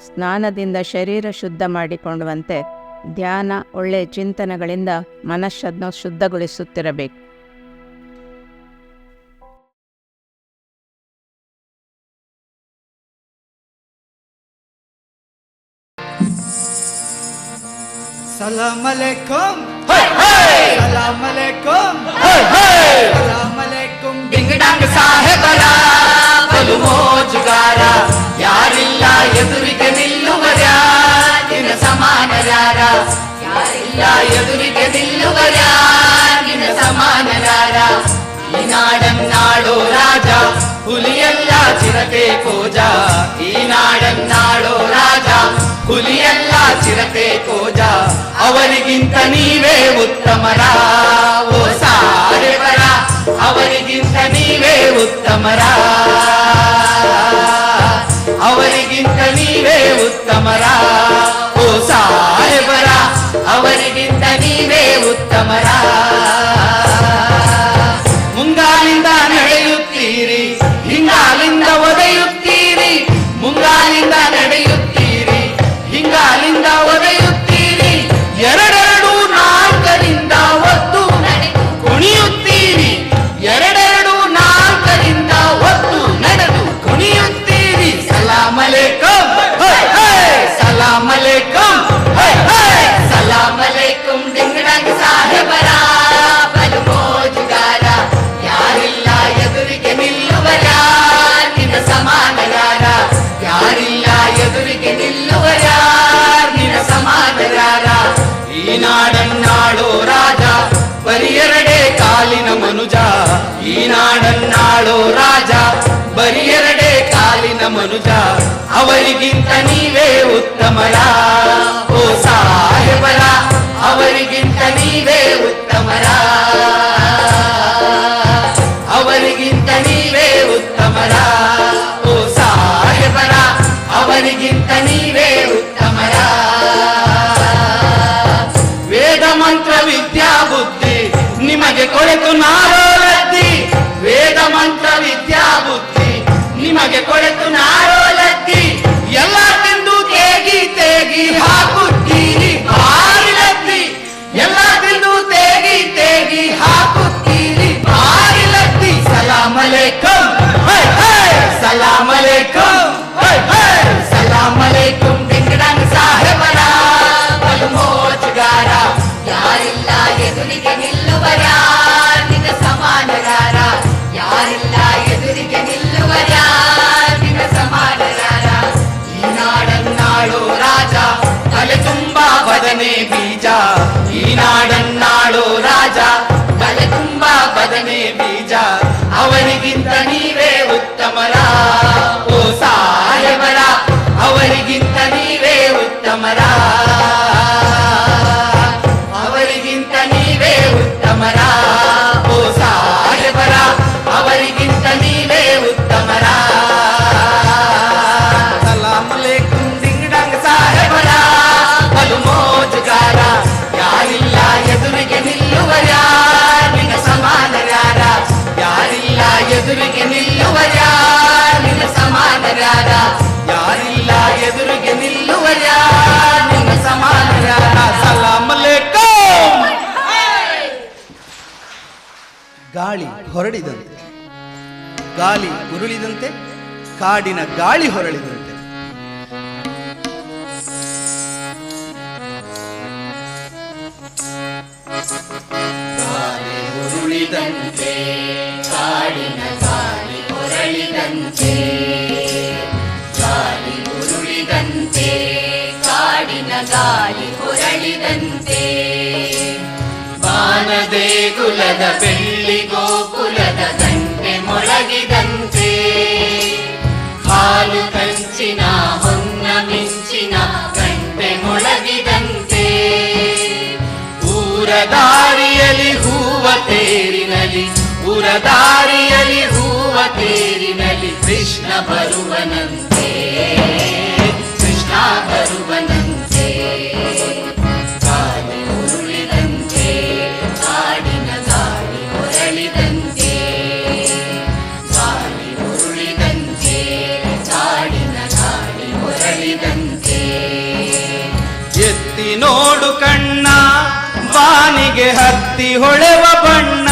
ಸ್ನಾನದಿಂದ ಶರೀರ ಶುದ್ಧ ಮಾಡಿಕೊಳ್ಳುವಂತೆ ಧ್ಯಾನ ಒಳ್ಳೆಯ ಚಿಂತನೆಗಳಿಂದ ಮನಸ್ಸನ್ನು ಶುದ್ಧಗೊಳಿಸುತ್ತಿರಬೇಕು. ಸಲಾಮ್ ಅಲೈಕುಂ Hey, hey! ಸಲಾಮ್ ಅಲೈಕುಂ ಅಲೈಕುಂ ಸಾಹೇಬರ ಬಲು ಮೋಜುಗಾರ ಯಾರಿಲ್ಲ ಎದುರಿಗೆ ಎದುರಿಗೆ ನಿಲ್ಲುವರ್ಯ ನಿನ್ನ ಸಮಾನರಾರ ಈ ನಾಡನ್ನಾಡೋ ರಾಜ, ಹುಲಿಯಲ್ಲ ಚಿರತೆ ಕೋಜ. ಈ ನಾಡನ್ನಾಡೋ ರಾಜ, ಹುಲಿಯಲ್ಲ ಚಿರತೆ ಕೋಜ. ಅವರಿಗಿಂತ ನೀವೇ ಉತ್ತಮರ. ಓ ಸಾರೆವರ ಅವರಿಗಿಂತ ನೀವೇ ಉತ್ತಮರ. ಅವರಿಗಿಂತ ನೀವೇ ಉತ್ತಮರ. ಓ ಸಾರೆವರ ಕಾಲಿನ ಮನುಜ ಅವರಿಗಿಂತ ನೀವೇ ಉತ್ತಮರ ಓ ಸಾಹೇಬರ ಅವರಿಗಿಂತ ನೀವೇ ಉತ್ತಮರ ಅವರಿಗಿಂತ ನೀವೇ ಉತ್ತಮರ ಓ ಸಾಹೇಬರ ಅವರಿಗಿಂತ ನೀವೇ ಉತ್ತಮರ ವೇದ ಮಂತ್ರ ವಿದ್ಯಾ ಬುದ್ಧಿ ನಿಮಗೆ ಕೊಳೆತು ತುಂಬಾ ಬದನೆ ಬೀಜ ಈ ನಾಡನ್ನಾಳೋ ರಾಜ ತಲೆ ತುಂಬಾ ಬದನೆ ಬೀಜ ಅವರಿಗಿಂತ ನೀವೇ ಉತ್ತಮರ ಓ ಸಾಹೇಬರ ಅವರಿಗಿಂತ ನೀವೇ ಗಾಳಿ ಹೊರಡಿದಂತೆ ಗಾಳಿ ಉರುಳಿದಂತೆ, ಕಾಡಿನ ಗಾಳಿ ಹೊರಳಿದಂತೆ. ಉರುಳಿದಂತೆ, ಕಾಡಿನ ಗಾಳಿ ಹೊರಳಿದಂತೆ. ಗಾಳಿ ಉರುಳಿದಂತೆ, ಕಾಡಿನ ಗಾಳಿ ಹೊರಳಿದಂತೆ. ಬಾನದೇಗುಲದ ಬೆಳ್ಳಿ ಗೋಕುಲದ ಗಂಟೆ ಮೊಳಗಿದಂತೆ. ಹಾಲು ಕಂಚಿನ, ಹೊನ್ನ ಮಿಂಚಿನ ಗಂಟೆ ಮೊಳಗಿದಂತೆ. ಊರ ದಾರಿಯಲ್ಲಿ ಹೂವ ತೇರಿನಲಿ ಊರ ದಾರಿಯಲ್ಲಿ ಹೂವ ತೇರಿನಲಿ ಕೃಷ್ಣ ಬರುವನಂತೆ. ಕೃಷ್ಣ ನೋಡು ಕಣ್ಣ ಬಾನಿಗೆ ಹತ್ತಿ ಹೊಳೆವ ಬಣ್ಣ.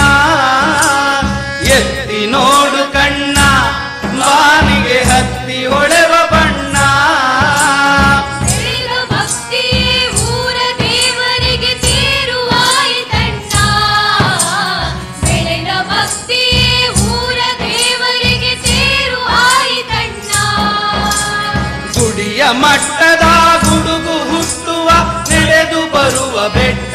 bit.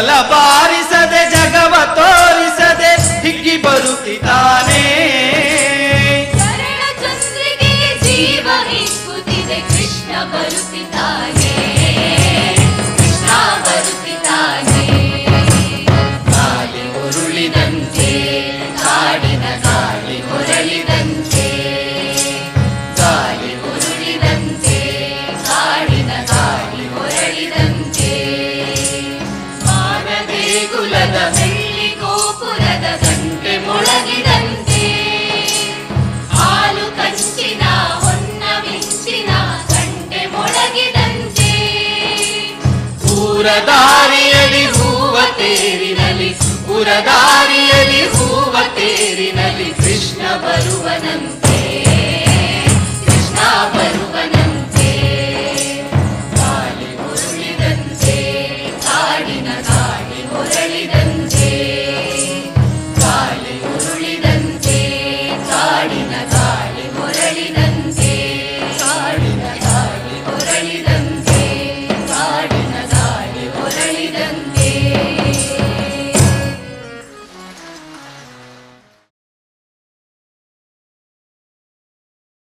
ಸಲಬಾರ ಪುರದಾರಿಯಲ್ಲಿ ಹೂವ ತೇರಿನಲ್ಲಿ ಕೃಷ್ಣ ಬರುವನಂತ.